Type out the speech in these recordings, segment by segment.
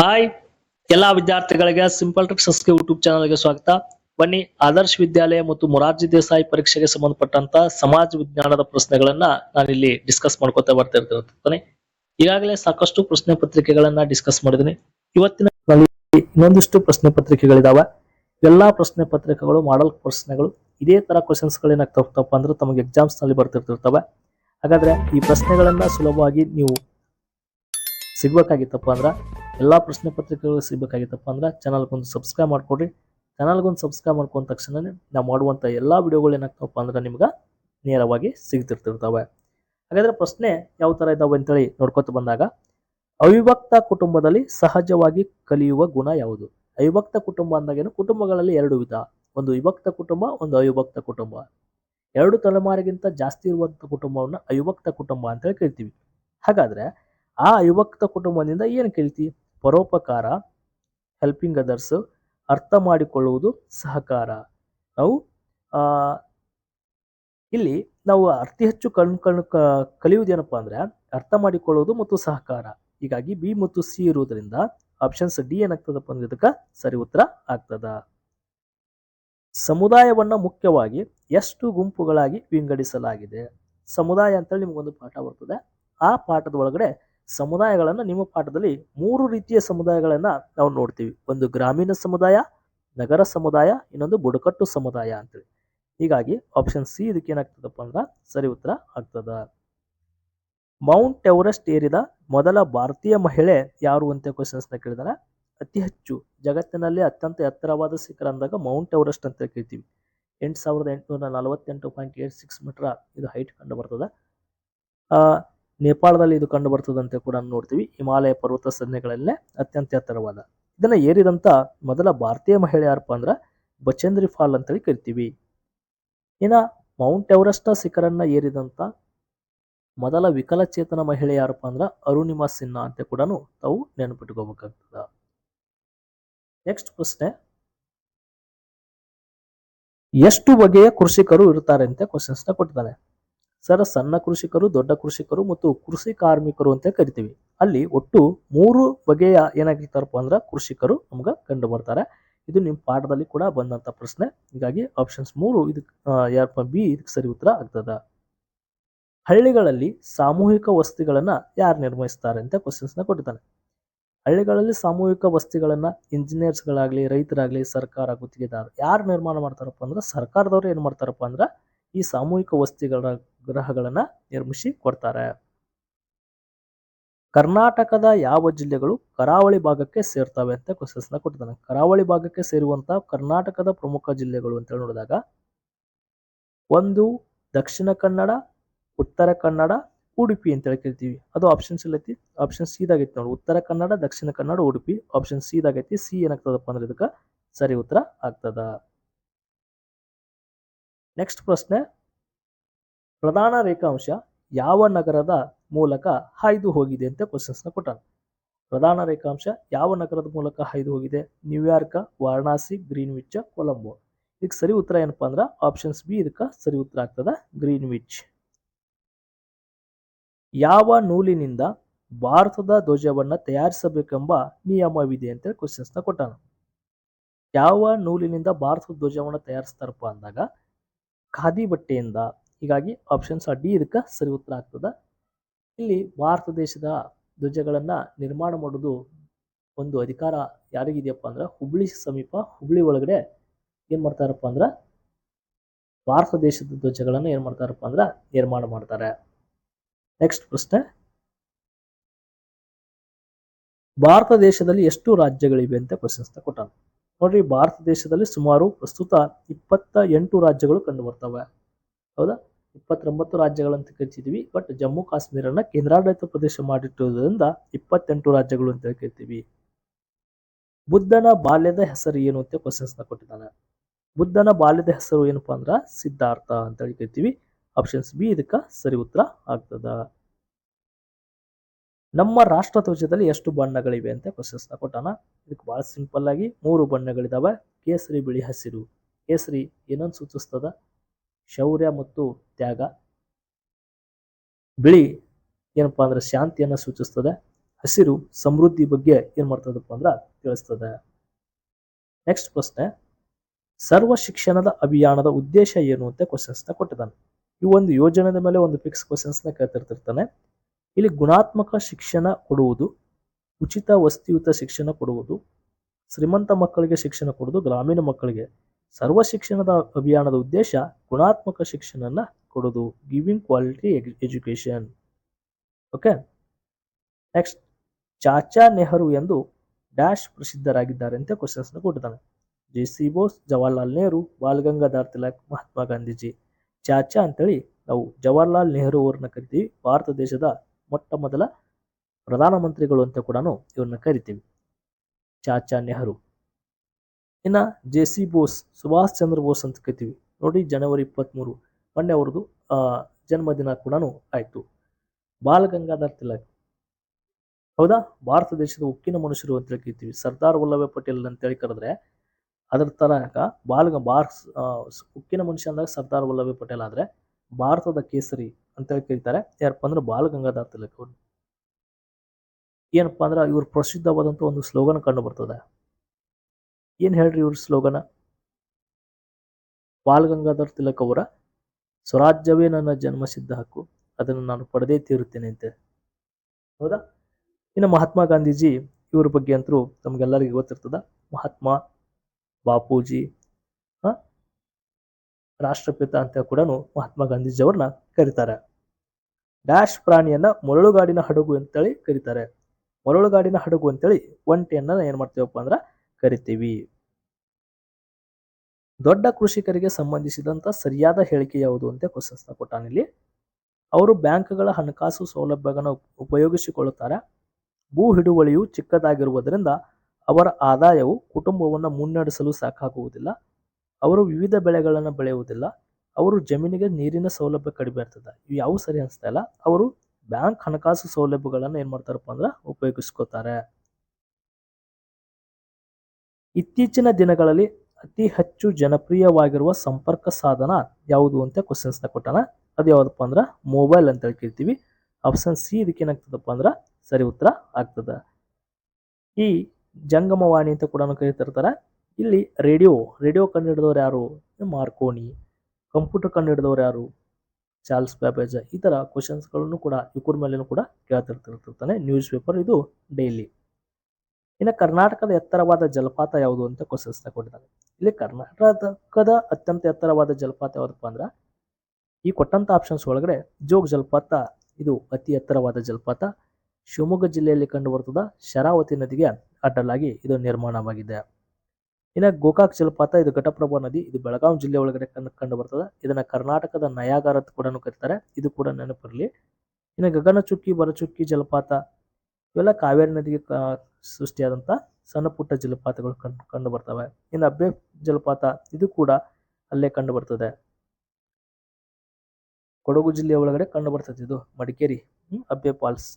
Hi. ಎಲ್ಲಾ ವಿದ್ಯಾರ್ಥಿಗಳಿಗೆ simple tricks YouTube ಚಾನಲ್ಗೆ ಸ್ವಾಗತ. ಬನ್ನಿ, ಆದರ್ಶ ವಿದ್ಯಾಲಯ ಮತ್ತು ಮೊರಾರ್ಜಿ ದೇಸಾಯಿ ಪರೀಕ್ಷೆಗೆ ಸಂಬಂಧಪಟ್ಟಂತ ಸಮಾಜ ವಿಜ್ಞಾನದ ಪ್ರಶ್ನೆಗಳನ್ನ ನಾನಿಲ್ಲಿ ಡಿಸ್ಕಸ್ ಮಾಡ್ಕೊತಾ ಬರ್ತಾ ಇರ್ತೀನಿ ಈಗಾಗಲೇ ಸಾಕಷ್ಟು ಪ್ರಶ್ನೆ ಪತ್ರಿಕೆಗಳನ್ನ ಡಿಸ್ಕಸ್ ಮಾಡಿದೀನಿ. ಇವತ್ತಿನ ಇನ್ನೊಂದಿಷ್ಟು ಪ್ರಶ್ನೆ ಪತ್ರಿಕೆಗಳಿದಾವೆ. ಎಲ್ಲಾ ಪ್ರಶ್ನೆ ಪತ್ರಿಕೆಗಳು ಮಾಡಲ್ ಪ್ರಶ್ನೆಗಳು, ಇದೇ ತರ ಕ್ವಶನ್ಸ್ ಗಳೇನಾಗ್ತಾವಪ್ಪ ಅಂದ್ರೆ ತಮಗೆ ಎಕ್ಸಾಮ್ಸ್ನಲ್ಲಿ ಬರ್ತಿರ್ತಿರ್ತವೆ. ಹಾಗಾದ್ರೆ ಈ ಪ್ರಶ್ನೆಗಳನ್ನ ಸುಲಭವಾಗಿ ನೀವು ಸಿಗ್ಬೇಕಾಗಿತ್ತಪ್ಪ ಅಂದ್ರೆ ಎಲ್ಲ ಪ್ರಶ್ನೆ ಪತ್ರಿಕೆಗಳು ಸಿಗಬೇಕಾಗಿತ್ತಪ್ಪ ಅಂದ್ರೆ ಚಾನಲ್ಗೊಂದು ಸಬ್ಸ್ಕ್ರೈಬ್ ಮಾಡ್ಕೊಡ್ರಿ. ಚಾನಲ್ಗೊಂದು ಸಬ್ಸ್ಕ್ರೈಬ್ ಮಾಡ್ಕೊಂಡ ತಕ್ಷಣವೇ ನಾವು ಮಾಡುವಂಥ ಎಲ್ಲ ವಿಡಿಯೋಗಳು ಏನಾಗ್ತವಪ್ಪ ಅಂದ್ರೆ ನಿಮ್ಗೆ ನೇರವಾಗಿ ಸಿಗ್ತಿರ್ತಿರ್ತವೆ. ಹಾಗಾದ್ರೆ ಪ್ರಶ್ನೆ ಯಾವ ಥರ ಇದ್ದಾವೆ ಅಂತೇಳಿ ನೋಡ್ಕೊತ ಬಂದಾಗ, ಅವಿಭಕ್ತ ಕುಟುಂಬದಲ್ಲಿ ಸಹಜವಾಗಿ ಕಲಿಯುವ ಗುಣ ಯಾವುದು? ಅವಿಭಕ್ತ ಕುಟುಂಬ ಅಂದಾಗೇನು? ಕುಟುಂಬಗಳಲ್ಲಿ ಎರಡು ವಿಧ, ಒಂದು ವಿಭಕ್ತ ಕುಟುಂಬ, ಒಂದು ಅವಿಭಕ್ತ ಕುಟುಂಬ. ಎರಡು ತಲೆಮಾರಿಗಿಂತ ಜಾಸ್ತಿ ಇರುವಂಥ ಕುಟುಂಬವನ್ನು ಅವಿಭಕ್ತ ಕುಟುಂಬ ಅಂತೇಳಿ ಕರಿತೀವಿ. ಹಾಗಾದ್ರೆ ಆ ಯುವಕ್ತ ಕುಟುಂಬದಿಂದ ಏನು ಕಲಿತಿ ಪರೋಪಕಾರ ಹೆಲ್ಪಿಂಗ್ ಅದರ್ಸ್ ಅರ್ಥ ಮಾಡಿಕೊಳ್ಳುವುದು ಸಹಕಾರ. ನಾವು ಇಲ್ಲಿ ನಾವು ಅತಿ ಹೆಚ್ಚು ಕಣ್ ಕಣ್ ಕಲಿಯುವುದೇನಪ್ಪ ಅಂದರೆ ಅರ್ಥ ಮಾಡಿಕೊಳ್ಳುವುದು ಮತ್ತು ಸಹಕಾರ. ಹೀಗಾಗಿ ಬಿ ಮತ್ತು ಸಿ ಇರುವುದರಿಂದ ಆಪ್ಷನ್ಸ್ ಡಿ ಏನಾಗ್ತದಪ್ಪ ಅಂದ್ರೆ ಇದಕ್ಕೆ ಸರಿ ಉತ್ತರ ಆಗ್ತದ. ಸಮುದಾಯವನ್ನು ಮುಖ್ಯವಾಗಿ ಎಷ್ಟು ಗುಂಪುಗಳಾಗಿ ವಿಂಗಡಿಸಲಾಗಿದೆ. ಸಮುದಾಯ ಅಂತೇಳಿ ನಿಮಗೊಂದು ಪಾಠ ಬರ್ತದೆ. ಆ ಪಾಠದ ಒಳಗಡೆ ಸಮುದಾಯಗಳನ್ನ ನಿಮ್ಮ ಪಾಠದಲ್ಲಿ ಮೂರು ರೀತಿಯ ಸಮುದಾಯಗಳನ್ನು ನಾವು ನೋಡ್ತೀವಿ. ಒಂದು ಗ್ರಾಮೀಣ ಸಮುದಾಯ, ನಗರ ಸಮುದಾಯ, ಇನ್ನೊಂದು ಬುಡಕಟ್ಟು ಸಮುದಾಯ ಅಂತೇಳಿ. ಹೀಗಾಗಿ ಆಪ್ಷನ್ ಸಿ ಇದಕ್ಕೆ ಏನಾಗ್ತದಪ್ಪ ಅಂದ್ರೆ ಸರಿ ಉತ್ತರ ಆಗ್ತದ. ಮೌಂಟ್ ಎವರೆಸ್ಟ್ ಏರಿದ ಮೊದಲ ಭಾರತೀಯ ಮಹಿಳೆ ಯಾರು ಅಂತ ಕ್ವಶನ್ಸ್ನ ಕೇಳಿದಾರೆ? ಅತಿ ಹೆಚ್ಚು ಜಗತ್ತಿನಲ್ಲಿ ಅತ್ಯಂತ ಎತ್ತರವಾದ ಶಿಖರ ಅಂದಾಗ ಮೌಂಟ್ ಎವರೆಸ್ಟ್ ಅಂತ ಕೇಳ್ತೀವಿ. ಎಂಟು ಸಾವಿರದ ಎಂಟುನೂರ ನಲವತ್ತೆಂಟು ಪಾಯಿಂಟ್ ಏಟ್ ಸಿಕ್ಸ್ ಮೀಟರ್ ಇದು ಹೈಟ್ ಕಂಡು ಬರ್ತದೆ. ನೇಪಾಳದಲ್ಲಿ ಇದು ಕಂಡು ಬರ್ತದಂತೆ ಕೂಡ ನೋಡ್ತೀವಿ. ಹಿಮಾಲಯ ಪರ್ವತ ಸನ್ನೆಗಳಲ್ಲೇ ಅತ್ಯಂತ ಎತ್ತರವಾದ. ಇದನ್ನ ಏರಿದಂತ ಮೊದಲ ಭಾರತೀಯ ಮಹಿಳೆ ಯಾರಪ್ಪ ಅಂದ್ರೆ ಬಚೇಂದ್ರಿ ಫಾಲ್ ಅಂತೇಳಿ ಕರಿತೀವಿ. ಇನ್ನ ಮೌಂಟ್ ಎವರೆಸ್ಟ್ ಶಿಖರನ್ನ ಏರಿದಂತ ಮೊದಲ ವಿಕಲಚೇತನ ಮಹಿಳೆ ಯಾರಪ್ಪ ಅಂದ್ರೆ ಅರುಣಿಮಾ ಸಿನ್ಹಾ ಅಂತ ಕೂಡ ತಾವು ನೆನಪಿಟ್ಕೋಬೇಕಾಗ್ತದ. ನೆಕ್ಸ್ಟ್ ಪ್ರಶ್ನೆ. ಎಷ್ಟು ಬಗೆಯ ಕೃಷಿಕರು ಇರ್ತಾರೆ ಅಂತ ಕ್ವಶನ್ಸ್ನ ಕೊಟ್ಟಿದ್ದಾನೆ. ಸರ್, ಸಣ್ಣ ಕೃಷಿಕರು, ದೊಡ್ಡ ಕೃಷಿಕರು ಮತ್ತು ಕೃಷಿ ಕಾರ್ಮಿಕರು ಅಂತ ಕರಿತೀವಿ. ಅಲ್ಲಿ ಒಟ್ಟು ಮೂರು ಬಗೆಯ ಏನಾಗಿರ್ತಾರಪ್ಪ ಅಂದ್ರೆ ಕೃಷಿಕರು ನಮ್ಗೆ ಕಂಡು ಬರ್ತಾರೆ. ಇದು ನಿಮ್ಮ ಪಾಠದಲ್ಲಿ ಕೂಡ ಬಂದಂತ ಪ್ರಶ್ನೆ. ಹೀಗಾಗಿ ಆಪ್ಷನ್ಸ್ ಮೂರು ಇದಕ್ಕೆ ಯಾರಪ್ಪ ಬಿ ಇದಕ್ಕೆ ಸರಿ ಉತ್ತರ ಆಗ್ತದ. ಹಳ್ಳಿಗಳಲ್ಲಿ ಸಾಮೂಹಿಕ ವಸ್ತಿಗಳನ್ನ ಯಾರು ನಿರ್ವಹಿಸ್ತಾರೆ ಅಂತ ಕ್ವಶನ್ಸ್ನ ಕೊಟ್ಟಿದ್ದಾನೆ. ಹಳ್ಳಿಗಳಲ್ಲಿ ಸಾಮೂಹಿಕ ವಸ್ತಿಗಳನ್ನ ಇಂಜಿನಿಯರ್ಸ್ ಗಳಾಗ್ಲಿ, ರೈತರಾಗ್ಲಿ, ಸರ್ಕಾರ ಗುತ್ತಿಗೆದಾರ ಯಾರು ನಿರ್ಮಾಣ ಮಾಡ್ತಾರಪ್ಪ ಅಂದ್ರೆ ಸರ್ಕಾರದವ್ರು ಏನು ಮಾಡ್ತಾರಪ್ಪ ಅಂದ್ರೆ ಈ ಸಾಮೂಹಿಕ ವಸ್ತಿಗಳ ಗ್ರಹಗಳನ್ನ ನಿರ್ಮಿಸಿ ಕೊಡ್ತಾರೆ. ಕರ್ನಾಟಕದ ಯಾವ ಜಿಲ್ಲೆಗಳು ಕರಾವಳಿ ಭಾಗಕ್ಕೆ ಸೇರ್ತವೆ ಅಂತ ಕ್ವಶನ್ಸ್ನ ಕೊಟ್ಟಿದ್ದಾನೆ. ಕರಾವಳಿ ಭಾಗಕ್ಕೆ ಸೇರುವಂತ ಕರ್ನಾಟಕದ ಪ್ರಮುಖ ಜಿಲ್ಲೆಗಳು ಅಂತ ನೋಡಿದಾಗ ಒಂದು ದಕ್ಷಿಣ ಕನ್ನಡ, ಉತ್ತರ ಕನ್ನಡ, ಉಡುಪಿ ಅಂತ ಹೇಳಿ ಕರಿತೀವಿ ಅದು ಆಪ್ಷನ್ಸ್ ಐತಿ. ಆಪ್ಷನ್ ಸಿ ದಾಗೈತಿ ನೋಡಿ. ಉತ್ತರ ಕನ್ನಡ, ದಕ್ಷಿಣ ಕನ್ನಡ, ಉಡುಪಿ. ಆಪ್ಷನ್ ಸಿ ದಾಗೈತಿ ಸಿ ಏನಾಗ್ತದಪ್ಪ ಅಂದ್ರೆ ಇದಕ್ಕೆ ಸರಿ ಉತ್ತರ ಆಗ್ತದ. ನೆಕ್ಸ್ಟ್ ಪ್ರಶ್ನೆ ಪ್ರಧಾನ ರೇಖಾಂಶ ಯಾವ ನಗರದ ಮೂಲಕ ಹಾಯ್ದು ಹೋಗಿದೆ ಅಂತ ಕ್ವಶನ್ಸ್ನ ಕೊಟ್ಟಾನ ಪ್ರಧಾನ ರೇಖಾಂಶ ಯಾವ ನಗರದ ಮೂಲಕ ಹಾಯ್ದು ಹೋಗಿದೆ? ನ್ಯೂಯಾರ್ಕ್ ವಾರಣಾಸಿ ಗ್ರೀನ್ವಿಚ್ ಕೊಲಂಬೋ ಇದಕ್ಕೆ ಸರಿ ಉತ್ತರ ಏನಪ್ಪಾ ಅಂದ್ರೆ ಆಪ್ಷನ್ಸ್ ಬಿ ಇದಕ್ಕೆ ಸರಿ ಉತ್ತರ ಆಗ್ತದ ಗ್ರೀನ್ವಿಚ್ ಯಾವ ನೂಲಿನಿಂದ ಭಾರತದ ಧ್ವಜವನ್ನು ತಯಾರಿಸಬೇಕೆಂಬ ನಿಯಮವಿದೆ ಅಂತ ಕ್ವಶನ್ಸ್ನ ಕೊಟ್ಟಾನ ಯಾವ ನೂಲಿನಿಂದ ಭಾರತದ ಧ್ವಜವನ್ನು ತಯಾರಿಸ್ತಾರಪ್ಪ ಅಂದಾಗ, ಖಾದಿ ಬಟ್ಟೆಯಿಂದ ಹೀಗಾಗಿ ಆಪ್ಷನ್ಸ್ ಡಿ ಇದಕ್ಕೆ ಸರಿ ಉತ್ತರ ಆಗ್ತದ. ಇಲ್ಲಿ ಭಾರತ ದೇಶದ ಧ್ವಜಗಳನ್ನು ನಿರ್ಮಾಣ ಮಾಡೋದು ಒಂದು ಅಧಿಕಾರ ಯಾರಿಗಿದೆಯಪ್ಪ ಅಂದ್ರೆ ಹುಬ್ಳಿ ಸಮೀಪ, ಹುಬ್ಳಿ ಒಳಗಡೆ ಏನು ಮಾಡ್ತಾರಪ್ಪ ಅಂದ್ರೆ ಭಾರತ ದೇಶದ ಧ್ವಜಗಳನ್ನು ಏನು ಮಾಡ್ತಾರಪ್ಪ ಅಂದ್ರೆ ನಿರ್ಮಾಣ ಮಾಡ್ತಾರೆ. ನೆಕ್ಸ್ಟ್ ಪ್ರಶ್ನೆ. ಭಾರತ ದೇಶದಲ್ಲಿ ಎಷ್ಟು ರಾಜ್ಯಗಳಿವೆ ಅಂತ ಕ್ವಶನ್ಸ್ ಕೊಟ್ಟ ನೋಡ್ರಿ, ಭಾರತ ದೇಶದಲ್ಲಿ ಸುಮಾರು ಪ್ರಸ್ತುತ ಇಪ್ಪತ್ತ ಎಂಟು ರಾಜ್ಯಗಳು ಕಂಡು ಬರ್ತವೆ. ಹೌದಾ? ಇಪ್ಪತ್ತೊಂಬತ್ತು ರಾಜ್ಯಗಳಂತ ಕರಿತಿದ್ವಿ ಬಟ್ ಜಮ್ಮು ಕಾಶ್ಮೀರನ ಕೇಂದ್ರಾಡಳಿತ ಪ್ರದೇಶ ಮಾಡಿಟ್ಟಿರುವುದರಿಂದ ಇಪ್ಪತ್ತೆಂಟು ರಾಜ್ಯಗಳು ಅಂತ ಕರಿತೀವಿ ಬುದ್ಧನ ಬಾಲ್ಯದ ಹೆಸರು ಏನು ಅಂತ ಕ್ವಶನ್ಸ್ನ ಕೊಟ್ಟಿದ್ದಾನೆ. ಬುದ್ಧನ ಬಾಲ್ಯದ ಹೆಸರು ಏನಪ್ಪ ಅಂದ್ರೆ ಸಿದ್ಧಾರ್ಥ ಅಂತ ಹೇಳಿ ಕರಿತೀವಿ ಆಪ್ಷನ್ಸ್ ಬಿ ಇದಕ್ಕೆ ಸರಿ ಉತ್ತರ ಆಗ್ತದ. ನಮ್ಮ ರಾಷ್ಟ್ರ ಧ್ವಜದಲ್ಲಿ ಎಷ್ಟು ಬಣ್ಣಗಳಿವೆ ಅಂತ ಕ್ವಶನ್ಸ್ನ ಕೊಟ್ಟಾನ. ಇದಕ್ಕೆ ಬಹಳ ಸಿಂಪಲ್ ಆಗಿ ಮೂರು ಬಣ್ಣಗಳಿದಾವೆ. ಕೇಸರಿ ಬಿಳಿ ಹಸಿರು. ಕೇಸರಿ ಏನನ್ನು ಸೂಚಿಸ್ತದ? ಶೌರ್ಯ ಮತ್ತು ತ್ಯಾಗ. ಬಿಳಿ ಏನಪ್ಪಾ ಅಂದ್ರೆ ಶಾಂತಿಯನ್ನು ಸೂಚಿಸ್ತದೆ. ಹಸಿರು ಸಮೃದ್ಧಿ ಬಗ್ಗೆ ಏನ್ ಮಾಡ್ತದಪ್ಪ ಅಂದ್ರ ತಿಳಿಸ್ತದೆ. ನೆಕ್ಸ್ಟ್ ಪ್ರಶ್ನೆ, ಸರ್ವ ಶಿಕ್ಷಣದ ಅಭಿಯಾನದ ಉದ್ದೇಶ ಏನು ಅಂತ ಕ್ವಶನ್ಸ್ನ ಕೊಟ್ಟಿದ್ದಾನೆ. ಈ ಒಂದು ಯೋಜನೆದ ಮೇಲೆ ಒಂದು ಫಿಕ್ಸ್ ಕ್ವಶನ್ಸ್ನ ಕೇಳ್ತಿರ್ತಿರ್ತಾನೆ. ಇಲ್ಲಿ ಗುಣಾತ್ಮಕ ಶಿಕ್ಷಣ ಕೊಡುವುದು, ಉಚಿತ ವಸ್ತಿಯುತ ಶಿಕ್ಷಣ ಕೊಡುವುದು, ಶ್ರೀಮಂತ ಮಕ್ಕಳಿಗೆ ಶಿಕ್ಷಣ ಕೊಡುವುದು, ಗ್ರಾಮೀಣ ಮಕ್ಕಳಿಗೆ. ಸರ್ವ ಶಿಕ್ಷಣದ ಅಭಿಯಾನದ ಉದ್ದೇಶ ಗುಣಾತ್ಮಕ ಶಿಕ್ಷಣನ ಕೊಡೋದು giving quality education okay next Chacha Nehru ಎಂದು ಡ್ಯಾಶ್ ಪ್ರಸಿದ್ಧರಾಗಿದ್ದಾರೆ ಅಂತ ಕ್ವಶನ್ಸ್ ಕೊಟ್ಟಿದ್ದಾನೆ. J C Bose, Jawaharlal Nehru, Bal Gangadhar Tilak, Mahatma Gandhiji. Chacha ಅಂತೇಳಿ ನಾವು ಜವಾಹರ್ಲಾಲ್ ನೆಹರು ಅವ್ರನ್ನ ಕರಿತೀವಿ. ಭಾರತ ದೇಶದ ಮೊಟ್ಟ ಮೊದಲ ಪ್ರಧಾನಮಂತ್ರಿಗಳು ಅಂತ ಕೂಡ ಇವ್ರನ್ನ ಕರಿತೀವಿ. ಚಾಚಾ ನೆಹರು. ಇನ್ನ ಜೆ ಸಿ ಬೋಸ್, ಸುಭಾಷ್ ಚಂದ್ರ ಬೋಸ್ ಅಂತ ಕರಿತೀವಿ. ನೋಡಿ ಜನವರಿ ಇಪ್ಪತ್ತ್ಮೂರು ಮೊನ್ನೆ ಅವ್ರದ್ದು ಜನ್ಮದಿನ ಕೂಡ ಆಯಿತು. ಬಾಲ್ ಗಂಗಾಧರ್ ತಿಲಕ್. ಹೌದಾ? ಭಾರತ ದೇಶದ ಉಕ್ಕಿನ ಮನುಷ್ಯರು ಅಂತ ಕರಿತೀವಿ. ಸರ್ದಾರ್ ವಲ್ಲಭಾಯ್ ಪಟೇಲ್ ಅಂತೇಳಿ ಕರೆದ್ರೆ, ಅದರ ತನಕ ಬಾಲ್ ಬಾರ್ ಉಕ್ಕಿನ ಮನುಷ್ಯ ಅಂದಾಗ ಸರ್ದಾರ್ ವಲ್ಲಭಾಯ್ ಪಟೇಲ್ ಆದರೆ ಭಾರತದ ಕೇಸರಿ ಅಂತೇಳಿ ಕರೀತಾರೆ. ಯಾರಪ್ಪ ಅಂದ್ರೆ ಬಾಲ್ ಗಂಗಾಧರ್ ತಿಲಕ್ ಅವರು. ಏನಪ್ಪಾ ಅಂದ್ರೆ ಇವರು ಪ್ರಸಿದ್ಧವಾದಂಥ ಒಂದು ಸ್ಲೋಗನ್ ಕಂಡು ಬರ್ತದೆ. ಏನ್ ಹೇಳ್ರಿ ಇವ್ರ ಸ್ಲೋಗನ ಬಾಲ್ ಗಂಗಾಧರ್ ತಿಲಕ್ ಅವರ, ಸ್ವರಾಜ್ಯವೇ ನನ್ನ ಜನ್ಮಸಿದ್ಧ ಹಕ್ಕು, ಅದನ್ನು ನಾನು ಪಡೆದೇ ತೀರುತ್ತೇನೆ ಅಂತ ಹೌದಾ? ಇನ್ನು ಮಹಾತ್ಮ ಗಾಂಧೀಜಿ ಇವ್ರ ಬಗ್ಗೆ ಅಂತರೂ ತಮಗೆಲ್ಲರಿಗೂ ಗೊತ್ತಿರ್ತದ. ಮಹಾತ್ಮ, ಬಾಪೂಜಿ ರಾಷ್ಟ್ರಪಿತ ಅಂತ ಕೂಡ ಮಹಾತ್ಮ ಗಾಂಧೀಜಿ ಅವ್ರನ್ನ ಕರೀತಾರೆ. ಡ್ಯಾಶ್ ಪ್ರಾಣಿಯನ್ನ ಮರಳುಗಾಡಿನ ಹಡಗು ಅಂತೇಳಿ ಕರೀತಾರೆ. ಮರಳುಗಾಡಿನ ಹಡಗು ಅಂತೇಳಿ ಒಂಟೆಯನ್ನ ಏನ್ ಮಾಡ್ತೀವಪ್ಪ ಅಂದ್ರ ಕರಿತೀವಿ. ದೊಡ್ಡ ಕೃಷಿಕರಿಗೆ ಸಂಬಂಧಿಸಿದಂತ ಸರಿಯಾದ ಹೇಳಿಕೆ ಯಾವುದು ಅಂತ ಕ್ವಶನ್ಸ್ ಕೊಟ್ಟಾನಿಲ್ಲಿ ಅವರು ಬ್ಯಾಂಕ್ಗಳ ಹಣಕಾಸು ಸೌಲಭ್ಯಗಳನ್ನು ಉಪಯೋಗಿಸಿಕೊಳ್ಳುತ್ತಾರೆ. ಭೂ ಹಿಡುವಳಿಯು ಚಿಕ್ಕದಾಗಿರುವುದರಿಂದ ಅವರ ಆದಾಯವು ಕುಟುಂಬವನ್ನು ಮುನ್ನಡೆಸಲು ಸಾಕಾಗುವುದಿಲ್ಲ. ಅವರು ವಿವಿಧ ಬೆಳೆಗಳನ್ನು ಬೆಳೆಯುವುದಿಲ್ಲ. ಅವರು ಜಮೀನಿಗೆ ನೀರಿನ ಸೌಲಭ್ಯ ಕಡಿಮೆ ಇರ್ತದೆ. ಇವು ಯಾವ ಸರಿ ಅನಿಸ್ತಾ ಇಲ್ಲ. ಅವರು ಬ್ಯಾಂಕ್ ಹಣಕಾಸು ಸೌಲಭ್ಯಗಳನ್ನು ಏನ್ ಮಾಡ್ತಾರಪ್ಪ ಅಂದ್ರೆ ಉಪಯೋಗಿಸ್ಕೋತಾರೆ. ಇತ್ತೀಚಿನ ದಿನಗಳಲ್ಲಿ ಅತಿ ಹೆಚ್ಚು ಜನಪ್ರಿಯವಾಗಿರುವ ಸಂಪರ್ಕ ಸಾಧನ ಯಾವುದು ಅಂತ ಕ್ವಶನ್ಸ್ನ ಕೊಟ್ಟಾನ ಅದು ಯಾವುದಪ್ಪ ಅಂದ್ರೆ ಮೊಬೈಲ್ ಅಂತ ಹೇಳಿ ಕರಿತೀವಿ ಆಪ್ಷನ್ ಸಿ ಇದಕ್ಕೆ ಏನಾಗ್ತದಪ್ಪ ಅಂದ್ರೆ ಸರಿ ಉತ್ತರ ಆಗ್ತದ. ಈ ಜಂಗಮವಾಣಿ ಅಂತ ಕೂಡ ಕರಿತಿರ್ತಾರೆ. ಇಲ್ಲಿ ರೇಡಿಯೋ ರೇಡಿಯೋ ಕಂಡುಹಿಡಿದವರು ಯಾರು? ಮಾರ್ಕೋನಿ ಕಂಪ್ಯೂಟರ್ ಕಂಡುಹಿಡಿದವರು ಯಾರು? ಚಾರ್ಲ್ಸ್ ಬ್ಯಾಬೇಜ ಈ ಥರ ಕ್ವಶನ್ಸ್ಗಳನ್ನು ಕೂಡ ಇವ್ರ ಮೇಲೇನು ಕೂಡ ಕೇಳ್ತಿರ್ತಿರ್ತಾನೆ. ನ್ಯೂಸ್ ಪೇಪರ್ ಇದು ಡೈಲಿ ಇನ್ನು ಕರ್ನಾಟಕದ ಎತ್ತರವಾದ ಜಲಪಾತ ಯಾವುದು ಅಂತ ಕ್ವಶನ್ಸ್ ಕೊಟ್ಟಿದ್ದಾರೆ ಇಲ್ಲಿ ಕರ್ನಾಟಕದ ಅತ್ಯಂತ ಎತ್ತರವಾದ ಜಲಪಾತ ಯಾವುದಪ್ಪ ಅಂದ್ರೆ, ಈ ಕೊಟ್ಟಂತ ಆಪ್ಷನ್ಸ್ ಒಳಗಡೆ ಜೋಗ್ ಜಲಪಾತ, ಇದು ಅತಿ ಎತ್ತರವಾದ ಜಲಪಾತ. ಶಿವಮೊಗ್ಗ ಜಿಲ್ಲೆಯಲ್ಲಿ ಕಂಡು ಬರ್ತದ ಶರಾವತಿ ನದಿಗೆ ಅಡ್ಡಲಾಗಿ ಇದು ನಿರ್ಮಾಣವಾಗಿದೆ. ಇನ್ನು ಗೋಕಾಕ್ ಜಲಪಾತ, ಇದು ಘಟಪ್ರಭಾ ನದಿ, ಇದು ಬೆಳಗಾವಿ ಜಿಲ್ಲೆ ಒಳಗಡೆ ಕಂಡು ಕಂಡು ಬರ್ತದೆ ಇದನ್ನು ಕರ್ನಾಟಕದ ನಯಾಗಾರ ಕೂಡ ಕರೀತಾರೆ. ಇದು ಕೂಡ ನೆನಪಿರಲಿ. ಇನ್ನು ಗಗನಚುಕ್ಕಿ, ಬರಚುಕ್ಕಿ ಜಲಪಾತ ಇವೆಲ್ಲ ಕಾವೇರಿ ನದಿಗೆ ಸೃಷ್ಟಿಯಾದಂಥ ಸಣ್ಣ ಪುಟ್ಟ ಜಲಪಾತಗಳು ಕಂಡು ಕಂಡು ಬರ್ತವೆ. ಇನ್ನು ಅಬ್ಬೆ ಜಲಪಾತ ಇದು ಕೂಡ ಅಲ್ಲೇ ಕಂಡು ಬರ್ತದೆ. ಕೊಡಗು ಜಿಲ್ಲೆಯ ಒಳಗಡೆ ಕಂಡು ಬರ್ತದೆ ಇದು ಮಡಿಕೇರಿ ಅಬ್ಬೆ ಫಾಲ್ಸ್.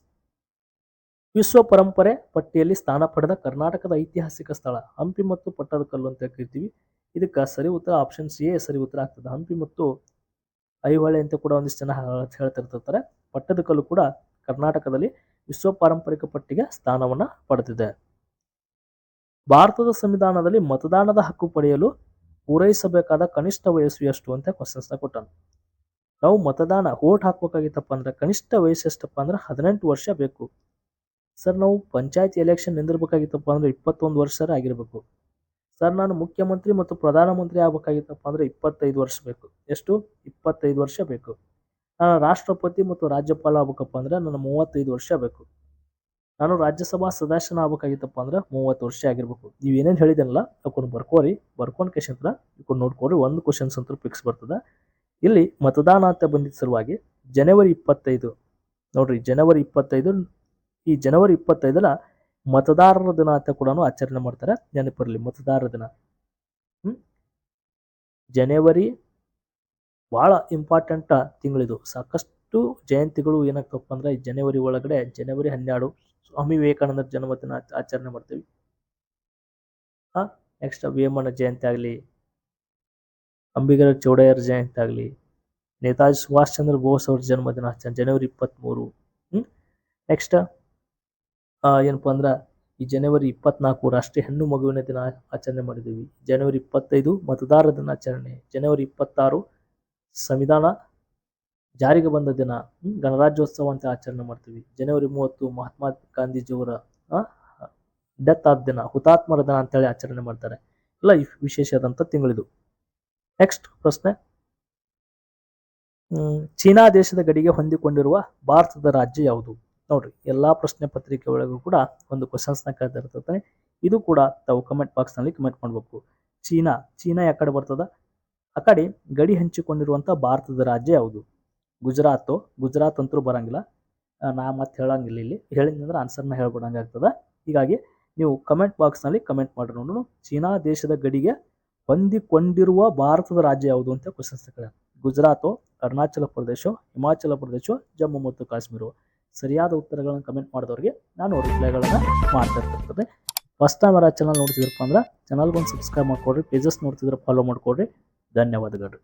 ವಿಶ್ವ ಪರಂಪರೆ ಪಟ್ಟಿಯಲ್ಲಿ ಸ್ಥಾನ ಪಡೆದ ಕರ್ನಾಟಕದ ಐತಿಹಾಸಿಕ ಸ್ಥಳ ಹಂಪಿ ಮತ್ತು ಪಟ್ಟದಕಲ್ಲು ಅಂತ ಕರಿತೀವಿ. ಇದಕ್ಕೆ ಸರಿ ಉತ್ತರ ಆಪ್ಷನ್ ಸಿ ಎ ಸರಿ ಉತ್ತರ ಆಗ್ತದೆ. ಹಂಪಿ ಮತ್ತು ಐಹೊಳೆ ಅಂತ ಕೂಡ ಒಂದಿಷ್ಟು ಜನ ಹೇಳ- ಹೇಳ್ತಿರ್ತಾರೆ ಪಟ್ಟದಕಲ್ಲು ಕೂಡ ಕರ್ನಾಟಕದಲ್ಲಿ ವಿಶ್ವ ಪಾರಂಪರಿಕ ಪಟ್ಟಿಗೆ ಸ್ಥಾನವನ್ನು ಪಡೆದಿದೆ. ಭಾರತದ ಸಂವಿಧಾನದಲ್ಲಿ ಮತದಾನದ ಹಕ್ಕು ಪಡೆಯಲು ಪೂರೈಸಬೇಕಾದ ಕನಿಷ್ಠ ವಯಸ್ಸು ಎಷ್ಟು ಅಂತ ಕ್ವಶನ್ಸ್ನ ಕೊಟ್ಟಾನ. ನಾವು ಮತದಾನ ಓಟ್ ಹಾಕ್ಬೇಕಾಗಿತ್ತಪ್ಪ ಅಂದ್ರೆ ಕನಿಷ್ಠ ವಯಸ್ಸು ಎಷ್ಟಪ್ಪ ಅಂದ್ರೆ ಹದಿನೆಂಟು ವರ್ಷ ಬೇಕು. ಸರ್, ನಾವು ಪಂಚಾಯತ್ ಎಲೆಕ್ಷನ್ ನಿಂದಿರ್ಬೇಕಾಗಿತ್ತಪ್ಪ ಅಂದ್ರೆ ಇಪ್ಪತ್ತೊಂದು ವರ್ಷ ಆಗಿರಬೇಕು. ಸರ್, ನಾನು ಮುಖ್ಯಮಂತ್ರಿ ಮತ್ತು ಪ್ರಧಾನಮಂತ್ರಿ ಆಗ್ಬೇಕಾಗಿತ್ತಪ್ಪ ಅಂದ್ರೆ ಇಪ್ಪತ್ತೈದು ವರ್ಷ ಬೇಕು. ಎಷ್ಟು? ಇಪ್ಪತ್ತೈದು ವರ್ಷ ಬೇಕು. ರಾಷ್ಟ್ರಪತಿ ಮತ್ತು ರಾಜ್ಯಪಾಲ ಆಗ್ಬೇಕಪ್ಪ ಅಂದ್ರೆ ನನ್ನ ಮೂವತ್ತೈದು ವರ್ಷ ಬೇಕು ನಾನು ರಾಜ್ಯಸಭಾ ಸದಸ್ಯನ ಆಗ್ಬೇಕಾಗಿತ್ತಪ್ಪ ಅಂದ್ರೆ ಮೂವತ್ತು ವರ್ಷ ಆಗಿರ್ಬೇಕು. ನೀವು ಏನೇನು ಹೇಳಿದೆನಲ್ಲ ಅವಕೊಂಡು ಬರ್ಕೋರಿ, ಬರ್ಕೊಂಡ್ ಕ್ವಶನ್ ಇವ್ಕೊಂಡು ನೋಡ್ಕೊರಿ ಒಂದು ಕ್ವಶನ್ಸ್ ಅಂತೂ ಫಿಕ್ಸ್ ಬರ್ತದೆ. ಇಲ್ಲಿ ಮತದಾನ ಅಂತ ಬಂದಿದ್ದ ಸಲುವಾಗಿ ಜನವರಿ ಇಪ್ಪತ್ತೈದು, ನೋಡ್ರಿ ಜನವರಿ ಇಪ್ಪತ್ತೈದು, ಈ ಜನವರಿ ಇಪ್ಪತ್ತೈದರ ಮತದಾರರ ದಿನ ಅಂತ ಕೂಡ ಆಚರಣೆ ಮಾಡ್ತಾರೆ. ನೆನಪಿರಲಿ ಮತದಾರರ ದಿನ. ಹ್ಮ್? ಜನವರಿ ಬಹಳ ಇಂಪಾರ್ಟೆಂಟ್ ತಿಂಗಳಿದು. ಸಾಕಷ್ಟು ಜಯಂತಿಗಳು ಏನಕ್ಕಪ್ಪ ಅಂದ್ರೆ ಜನವರಿ ಒಳಗಡೆ ಜನವರಿ ಹನ್ನೆರಡು ಸ್ವಾಮಿ ವಿವೇಕಾನಂದರ ಜನ್ಮದಿನ ಆಚ- ಆಚರಣೆ ಮಾಡ್ತೀವಿ. ಹಾ ನೆಕ್ಸ್ಟ್ ವೇಮನ ಜಯಂತಿ ಆಗಲಿ, ಅಂಬಿಗರ ಚೌಡಯ್ಯರ ಜಯಂತಿ ಆಗಲಿ, ನೇತಾಜಿ ಸುಭಾಷ್ ಚಂದ್ರ ಬೋಸ್ ಅವ್ರ ಜನ್ಮದಿನ ಜನವರಿ ಇಪ್ಪತ್ತ್ಮೂರು ಹ್ಞೂ ನೆಕ್ಸ್ಟ್ ಏನಪ್ಪ ಏನಪ್ಪಾ ಅಂದ್ರೆ ಈ ಜನವರಿ ಇಪ್ಪತ್ನಾಲ್ಕು ರಾಷ್ಟ್ರೀಯ ಹೆಣ್ಣು ಮಗುವಿನ ದಿನ ಆಚರಣೆ ಮಾಡಿದ್ದೀವಿ ಜನವರಿ ಇಪ್ಪತ್ತೈದು ಮತದಾರರ ದಿನಾಚರಣೆ, ಜನವರಿ ಇಪ್ಪತ್ತಾರು ಸಂವಿಧಾನ ಜಾರಿಗೆ ಬಂದ ದಿನ ಗಣರಾಜ್ಯೋತ್ಸವ ಅಂತ ಆಚರಣೆ ಮಾಡ್ತೀವಿ. ಜನವರಿ ಮೂವತ್ತು ಮಹಾತ್ಮ ಗಾಂಧೀಜಿಯವರ ಡೆತ್ ಆದ ದಿನ, ಹುತಾತ್ಮರ ದಿನ ಅಂತೇಳಿ ಆಚರಣೆ ಮಾಡ್ತಾರೆ. ಎಲ್ಲ ಈ ವಿಶೇಷವಾದಂಥ ತಿಂಗಳಿದು. ನೆಕ್ಸ್ಟ್ ಪ್ರಶ್ನೆ. ಚೀನಾ ದೇಶದ ಗಡಿಗೆ ಹೊಂದಿಕೊಂಡಿರುವ ಭಾರತದ ರಾಜ್ಯ ಯಾವುದು? ನೋಡ್ರಿ, ಎಲ್ಲಾ ಪ್ರಶ್ನೆ ಪತ್ರಿಕೆ ಒಳಗೂ ಕೂಡ ಒಂದು ಕ್ವಶನ್ಸ್ನ ಇರ್ತದೆ ಇದು ಕೂಡ ತಾವು ಕಮೆಂಟ್ ಬಾಕ್ಸ್ನಲ್ಲಿ ಕಮೆಂಟ್ ಮಾಡಬೇಕು. ಚೀನಾ ಚೀನಾ ಯಾಕಡೆ ಬರ್ತದ? ಆ ಕಡೆ ಗಡಿ ಹಂಚಿಕೊಂಡಿರುವಂತ ಭಾರತದ ರಾಜ್ಯ ಯಾವುದು? ಗುಜರಾತ್? ಗುಜರಾತ್ ಅಂತೂ ಬರಂಗಿಲ್ಲ. ನಾ ಮತ್ತೆ ಹೇಳಂಗಿಲ್ಲ ಇಲ್ಲಿ. ಹೇಳಿದ್ನಂದ್ರೆ ಆನ್ಸರ್ನ ಹೇಳ್ಬಿಡಂಗೆ ಆಗ್ತದ. ಹೀಗಾಗಿ ನೀವು ಕಮೆಂಟ್ ಬಾಕ್ಸ್ನಲ್ಲಿ ಕಮೆಂಟ್ ಮಾಡಿ ನೋಡೋಣ ಚೀನಾ ದೇಶದ ಗಡಿಗೆ ಹೊಂದಿಕೊಂಡಿರುವ ಭಾರತದ ರಾಜ್ಯ ಯಾವುದು ಅಂತ ಕ್ವಶನ್ಸ್ ಕೇಳ ಗುಜರಾತು, ಅರುಣಾಚಲ ಪ್ರದೇಶ, ಹಿಮಾಚಲ ಪ್ರದೇಶ, ಜಮ್ಮು ಮತ್ತು ಕಾಶ್ಮೀರ ಸರಿಯಾದ ಉತ್ತರಗಳನ್ನು ಕಮೆಂಟ್ ಮಾಡಿದವರಿಗೆ ನಾನು ರಿಪ್ಲೈಗಳನ್ನು ಮಾಡ್ತಾ ಇರ್ತಿರ್ತದೆ ಫಸ್ಟ್ ಟೈಮ್ ಅವರ ಚಾನಲ್ ನೋಡ್ತಿದ್ರಪ್ಪ ಅಂದ್ರೆ ಚಾನಲ್ಗೊಂದು ಸಬ್ಸ್ಕ್ರೈಬ್ ಮಾಡ್ಕೊಡ್ರಿ. ಪೇಜಸ್ ನೋಡ್ತಿದ್ರೆ ಫಾಲೋ ಮಾಡ್ಕೊಡ್ರಿ. ధన్యవాదాలు